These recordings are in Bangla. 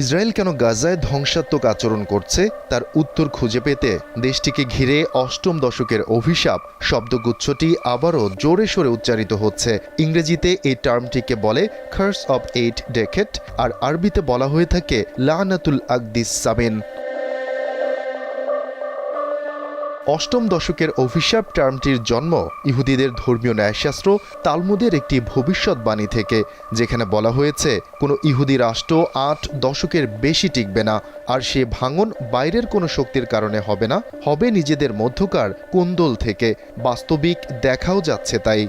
ইসরায়েল কেন গাজায় ধ্বংসাত্মক আচরণ করছে, তার উত্তর খুঁজে পেতে দেশটিকে ঘিরে অষ্টম দশকের অভিশাপ, শব্দগুচ্ছটি আবারও জোরে সোরে উচ্চারিত হচ্ছে। ইংরেজিতে এই টার্মটিকে বলে খার্স অব এইট ডেকেট আর আরবিতে বলা হয়ে থাকে লানাতুল আকদিস সাবেন অষ্টম দশকের অভিশাপ টার্মটির জন্ম ইহুদিদের ধর্মীয় ন্যায়শাস্ত্র তালমুদের একটি ভবিষ্যৎবাণী থেকে, যেখানে বলা হয়েছে, কোনো ইহুদি রাষ্ট্র আট দশকের বেশি টিকবে না, আর সে ভাঙন বাইরের কোনো শক্তির কারণে হবে না, হবে নিজেদের মধ্যকার কুন্দল থেকে। বাস্তবিক দেখাও যাচ্ছে তাই।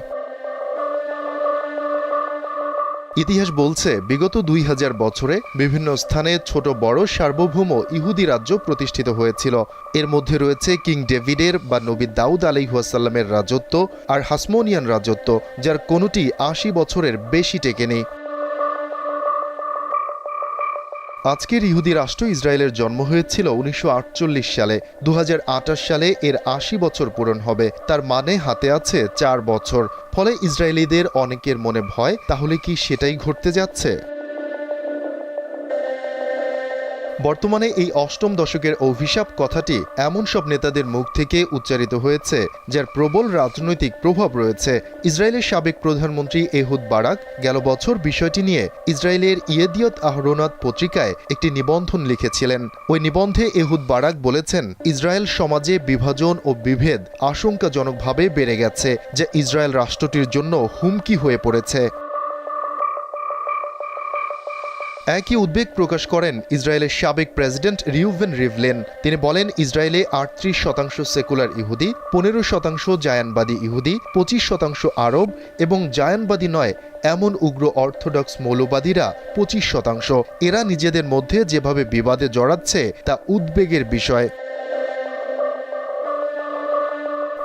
ইতিহাস বলছে, বিগত দুই হাজার বছরে বিভিন্ন স্থানে ছোট বড় সার্বভৌম ইহুদি রাজ্য প্রতিষ্ঠিত হয়েছিল। এর মধ্যে রয়েছে কিং ডেভিডের বা নবী দাউদ আলিহাসাল্লামের রাজত্ব আর হাসমোনিয়ান রাজত্ব, যার কোনোটি আশি বছরের বেশি টেকেনি। আজকের ইহুদি রাষ্ট্র ইসরায়েলের জন্ম হয়েছিল উনিশশো আটচল্লিশ সালে। দু হাজার আটাশ সালে এর আশি বছর পূরণ হবে। তার মানে হাতে আছে চার বছর। ফলে ইসরায়েলিদের অনেকের মনে ভয়, তাহলে কি সেটাই ঘটতে যাচ্ছে? বর্তমানে এই অষ্টম দশকের অভিশাপ কথাটি এমন সব নেতাদের মুখ থেকে উচ্চারিত হয়েছে, যার প্রবল রাজনৈতিক প্রভাব রয়েছে। ইসরায়েলের সাবেক প্রধানমন্ত্রী এহুদ বারাক গেল বছর বিষয়টি নিয়ে ইসরায়েলের ইয়েদিয়ত আহরোনাত পত্রিকায় একটি নিবন্ধন লিখেছিলেন। ওই নিবন্ধে এহুদ বারাক বলেছেন, ইসরায়েল সমাজে বিভাজন ও বিভেদ আশঙ্কাজনকভাবে বেড়ে গেছে, যা ইসরায়েল রাষ্ট্রটির জন্য হুমকি হয়ে পড়েছে। একই উদ্বেগ প্রকাশ করেন ইসরায়েলের সাবেক প্রেসিডেন্ট রিউভেন রিভলেন। তিনি বলেন, ইসরায়েলে আটত্রিশ শতাংশ সেকুলার ইহুদি, পনেরো শতাংশ জায়ানবাদী ইহুদি, পঁচিশ শতাংশ আরব এবং জায়ানবাদী নয়, এমন উগ্র অর্থোডক্স মৌলবাদীরা পঁচিশ শতাংশ। এরা নিজেদের মধ্যে যেভাবে বিবাদে জড়াচ্ছে, তা উদ্বেগের বিষয়।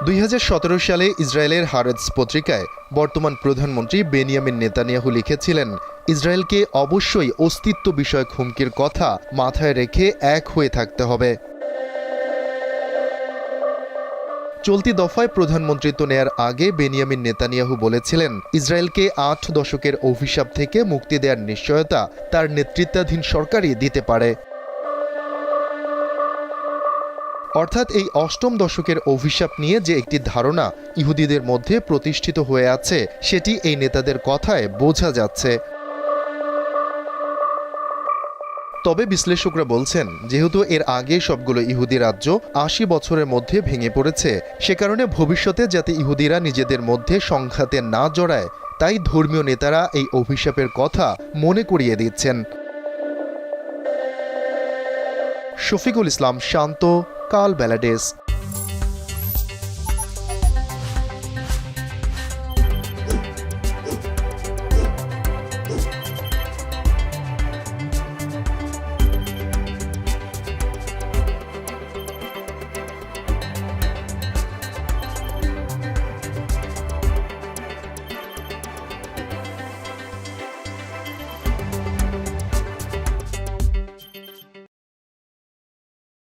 দুই সতেরো সালে ইসরায়েলের হারেজ পত্রিকায় বর্তমান প্রধানমন্ত্রী বেনিয়ামিন নেতানিয়াহু লিখেছিলেন ইসরায়েলকে অবশ্যই অস্তিত্ব বিষয়ক হুমকির কথা মাথায় রেখে এক হয়ে থাকতে হবে। চলতি দফায় প্রধানমন্ত্রিত্ব নেয়ার আগে বেনিয়ামিন নেতানিয়াহু বলেছিলেন, ইসরায়েলকে আট দশকের অভিশাপ থেকে মুক্তি দেওয়ার নিশ্চয়তা তার নেতৃত্বাধীন সরকারই দিতে পারে। অর্থাৎ এই অষ্টম দশকের অভিশাপ নিয়ে যে একটি ধারণা ইহুদিদের মধ্যে প্রতিষ্ঠিত হয়ে আছে, সেটি এই নেতাদের কথায় বোঝা যাচ্ছে। তবে বিশ্লেষকরা বলছেন, যেহেতু এর আগে সবগুলো ইহুদি রাজ্য আশি বছরের মধ্যে ভেঙে পড়েছে, সে কারণে ভবিষ্যতে যাতে ইহুদিরা নিজেদের মধ্যে সংঘাতে না জড়ায়, তাই ধর্মীয় নেতারা এই অভিশাপের কথা মনে করিয়ে দিচ্ছেন। শফিকুল ইসলাম শান্ত কাল বেলাডেস